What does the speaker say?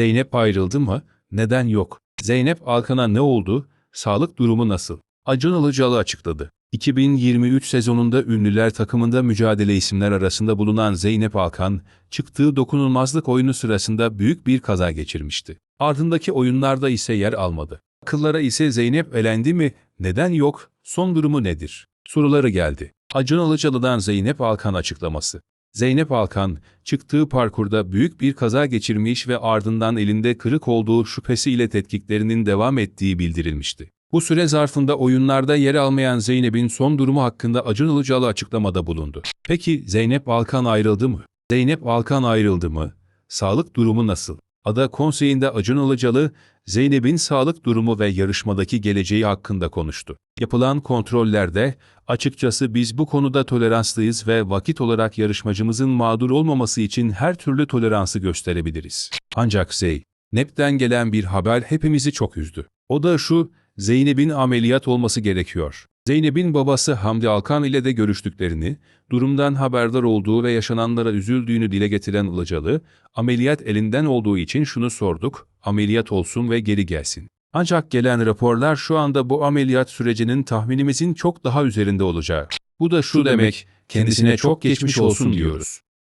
Zeynep ayrıldı mı? Neden yok? Zeynep Alkan'a ne oldu? Sağlık durumu nasıl? Acun Ilıcalı açıkladı. 2023 sezonunda ünlüler takımında mücadele isimler arasında bulunan Zeynep Alkan, çıktığı dokunulmazlık oyunu sırasında büyük bir kaza geçirmişti. Ardındaki oyunlarda ise yer almadı. Akıllara ise Zeynep elendi mi? Neden yok? Son durumu nedir? Soruları geldi. Acun Ilıcalı'dan Zeynep Alkan açıklaması. Zeynep Alkan, çıktığı parkurda büyük bir kaza geçirmiş ve ardından elinde kırık olduğu şüphesiyle tetkiklerinin devam ettiği bildirilmişti. Bu süre zarfında oyunlarda yer almayan Zeynep'in son durumu hakkında Acun Ilıcalı açıklamada bulundu. Peki Zeynep Alkan ayrıldı mı? Zeynep Alkan ayrıldı mı? Sağlık durumu nasıl? Ada konseyinde Acun Ilıcalı, Zeynep'in sağlık durumu ve yarışmadaki geleceği hakkında konuştu. Yapılan kontrollerde, açıkçası biz bu konuda toleranslıyız ve vakit olarak yarışmacımızın mağdur olmaması için her türlü toleransı gösterebiliriz. Ancak Zeynep'ten gelen bir haber hepimizi çok üzdü. O da şu, Zeynep'in ameliyat olması gerekiyor. Zeynep'in babası Hamdi Alkan ile de görüştüklerini, durumdan haberdar olduğu ve yaşananlara üzüldüğünü dile getiren Ilıcalı, ameliyat elinden olduğu için şunu sorduk, ameliyat olsun ve geri gelsin. Ancak gelen raporlar şu anda bu ameliyat sürecinin tahminimizin çok daha üzerinde olacağı. Bu da şu demek, kendisine çok geçmiş olsun diyoruz.